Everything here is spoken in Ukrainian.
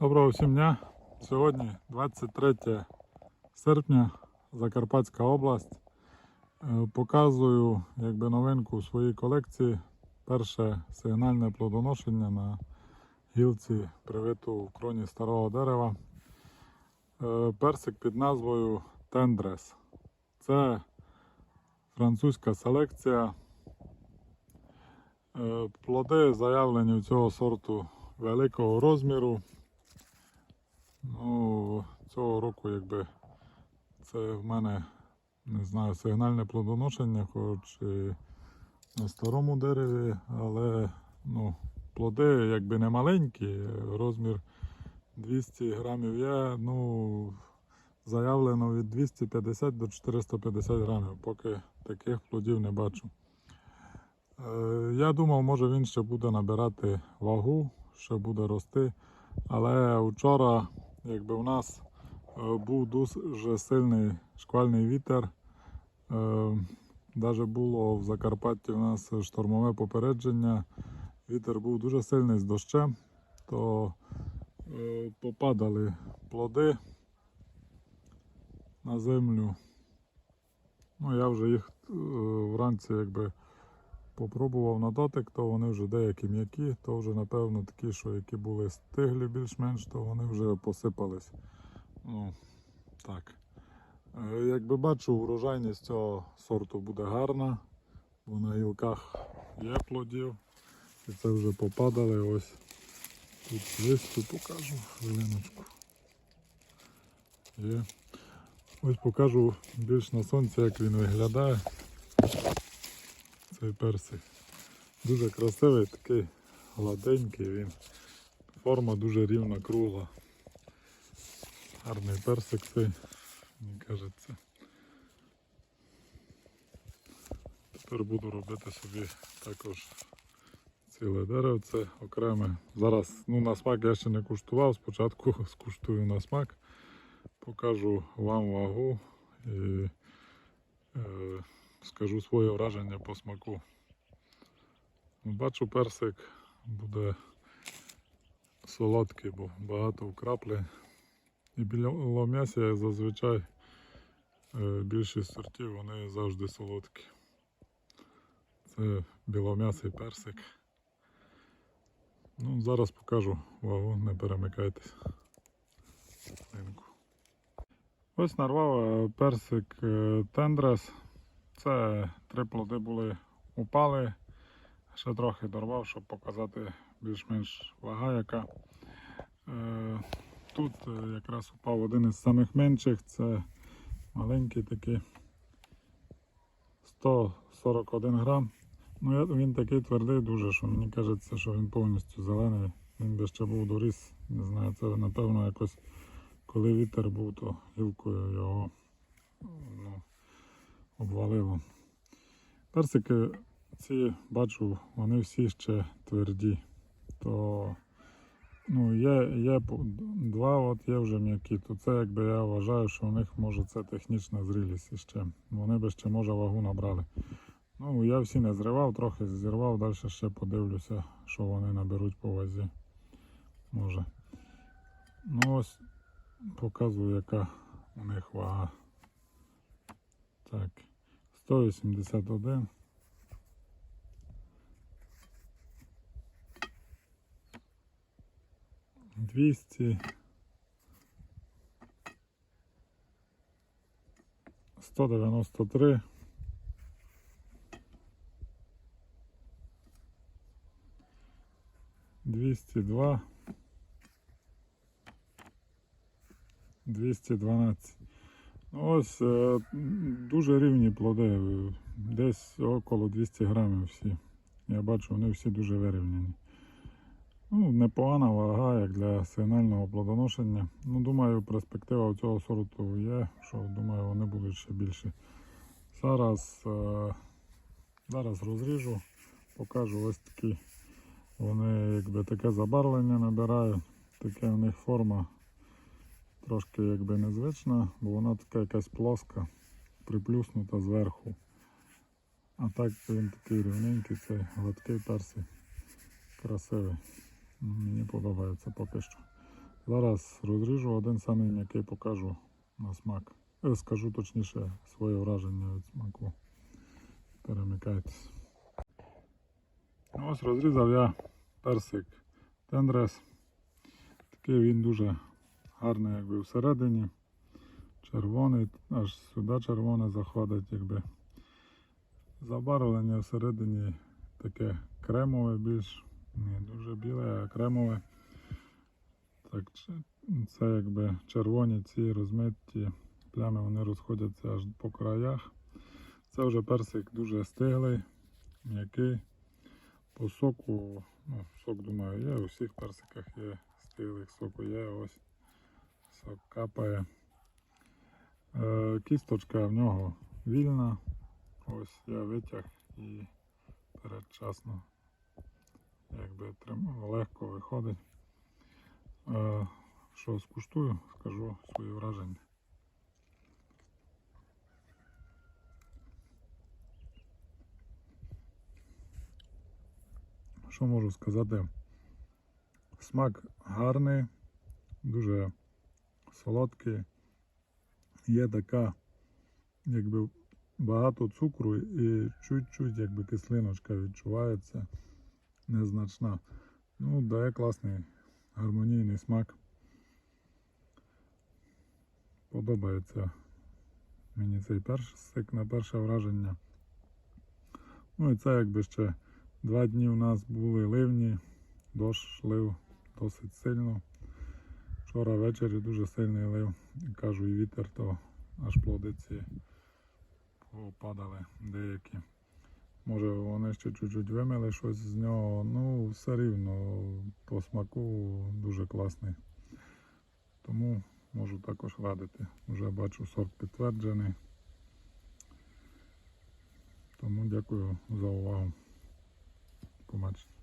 Доброго всім дня. Сьогодні 23 серпня, Закарпатська область. Е, Показую якби новинку у своїй колекції. Перше сигнальне плодоношення на гілці, привиту в кроні старого дерева. Е, Персик під назвою Тендрес. Це французька селекція. Е, Плоди заявлені у цього сорту великого розміру. Ну, цього року, якби це в мене не знаю, сигнальне плодоношення, хоч і на старому дереві, але ну, плоди якби не маленькі, розмір 200 грамів є, ну, заявлено від 250 до 450 грамів, поки таких плодів не бачу. Е, Я думав, може він ще буде набирати вагу, ще буде рости. Але вчора, якби у нас е, був дуже сильний шквальний вітер. Навіть було в Закарпатті у нас штормове попередження. Вітер був дуже сильний з дощем, то е, попадали плоди на землю. Ну, я вже їх е, вранці якби попробував на дотик, то вони вже деякі м'які, то вже напевно такі, що які були стиглі більш-менш, то вони вже посипались. Ну, так. Е, Якби бачу, урожайність цього сорту буде гарна, бо на гілках є плодів. І це вже попадали ось тут листю покажу хвилиночку. Є. Ось покажу більш на сонці, як він виглядає цей персик. Дуже красивий, такий гладенький він. Форма дуже рівна, кругла. Гарний персик цей, мені кажеться. Тепер буду робити собі також ціле дерево, це окреме. Зараз ну, на смак я ще не куштував, спочатку скуштую на смак, покажу вам вагу і е, скажу своє враження по смаку. Бачу, персик буде солодкий, бо багато вкраплень. І біля м'яса зазвичай е, більшість сортів вони завжди солодкі. Це білом'ясий персик. Ну, зараз покажу вагу, не перемикайтесь. Ось нарвав е, персик е, тендрес. Це три плоди були упали. Ще трохи дорвав, щоб показати більш-менш вага яка. Е, Тут е, якраз упав один із самих менших, це маленький такий 141 грам. Ну, він такий твердий дуже, що мені кажеться, що він повністю зелений. Він би ще був доріс. Не знаю, це напевно якось коли вітер був, то гілкою його ну, обвалило. Персики ці бачу, вони всі ще тверді. То ну, є, є два, от є вже м'які. То це якби я вважаю, що у них може це технічна зрілість іще. Вони би ще може вагу набрали. Ну, я всі не зривав, трохи зірвав, далі ще подивлюся, що вони наберуть по вазі. Може. Ну ось показую, яка у них вага. Так, 181. Двісті. Сто девяносто три. Двісті два. 212. Ну, Ось е, дуже рівні плоди, е, десь около 200 грамів всі. Я бачу, вони всі дуже вирівняні. Ну, непогана вага, як для сигнального плодоношення. Ну, думаю, перспектива цього сорту є, що думаю, вони будуть ще більші. Зараз, е, зараз розріжу, покажу ось такі. Вони якби таке забарвлення набирають, таке у них форма трошки якби незвична, бо вона така якась плоска, приплюснута зверху. А так він такий рівненький, цей гладкий персик. Красивий. Мені подобається поки що. Зараз розріжу один самий м'який покажу на смак. Е, Скажу точніше своє враження від смаку. Перемикайтесь. Ну, Ось розрізав я персик тендрес. Такий він дуже гарний якби всередині. Червоний, аж сюди червоне заходить, якби. Забарвлення всередині таке кремове більш, не дуже біле, а кремове. Так, це якби червоні ці розмиті плями, вони розходяться аж по краях. Це вже персик дуже стиглий, м'який. По соку, ну, сок, думаю, є, у всіх персиках є стиглих соку є, ось сок капає. Е, кісточка в нього вільна. Ось я витяг і передчасно якби трим- легко виходить. Е, що скуштую, скажу свої враження. Що можу сказати? Смак гарний, дуже солодкий. Є така, якби багато цукру і чуть-чуть якби кислиночка відчувається незначна. Ну, дає класний гармонійний смак. Подобається мені цей персик на перше враження. Ну і це якби ще два дні у нас були ливні, дощ лив досить сильно. Вчора ввечері дуже сильний лив, кажу, і вітер, то аж плоди ці попадали деякі. Може вони ще чуть-чуть вимили щось з нього, ну все рівно по смаку дуже класний. Тому можу також радити. Вже бачу сорт підтверджений. Тому дякую за увагу. Побачите.